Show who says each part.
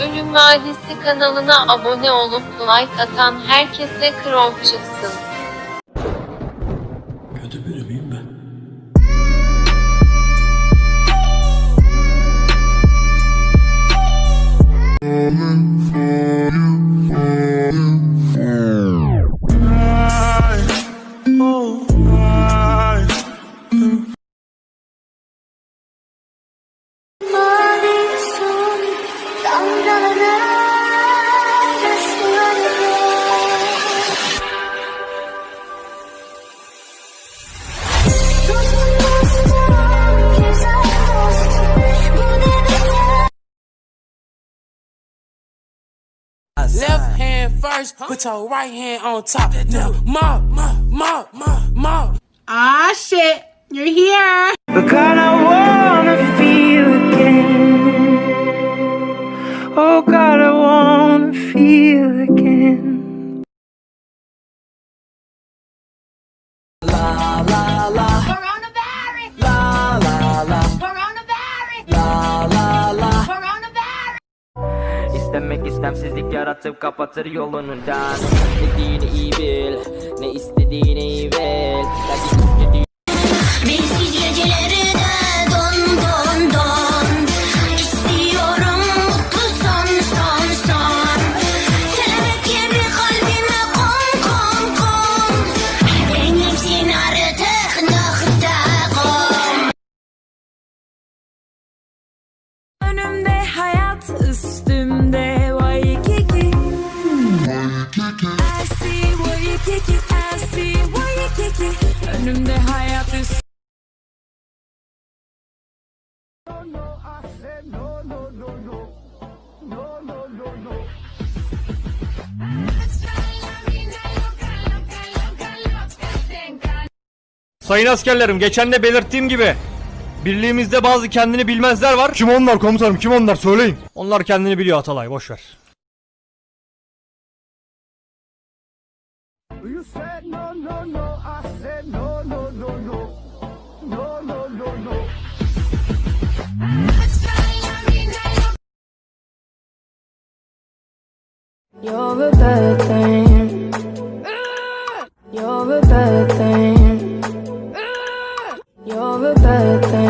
Speaker 1: Ölüm Vadisi kanalına abone olup like atan herkese krov çıksın.
Speaker 2: Kötü biri miyim ben?
Speaker 3: Left hand first, put your right hand on top. Now, mob, mob, mob, mob, mob.
Speaker 4: Ah, shit. You're here.
Speaker 5: But God, I wanna feel again. Oh God, I wanna feel again.
Speaker 6: İstemek istemsizlik yaratıp kapatır yolundan Ne istediğini iyi bil Ne istediğini iyi bil I see
Speaker 7: Önümde hayat Sayın askerlerim geçen de belirttiğim gibi Birliğimizde bazı kendini bilmezler var. Kim onlar komutanım kim onlar söyleyin. Onlar kendini
Speaker 8: biliyor Atalay boş ver. You said no, no, no. I
Speaker 9: said no, no, no, no. No, no, no, no. You're a bad thing. You're a bad thing. You're a bad thing.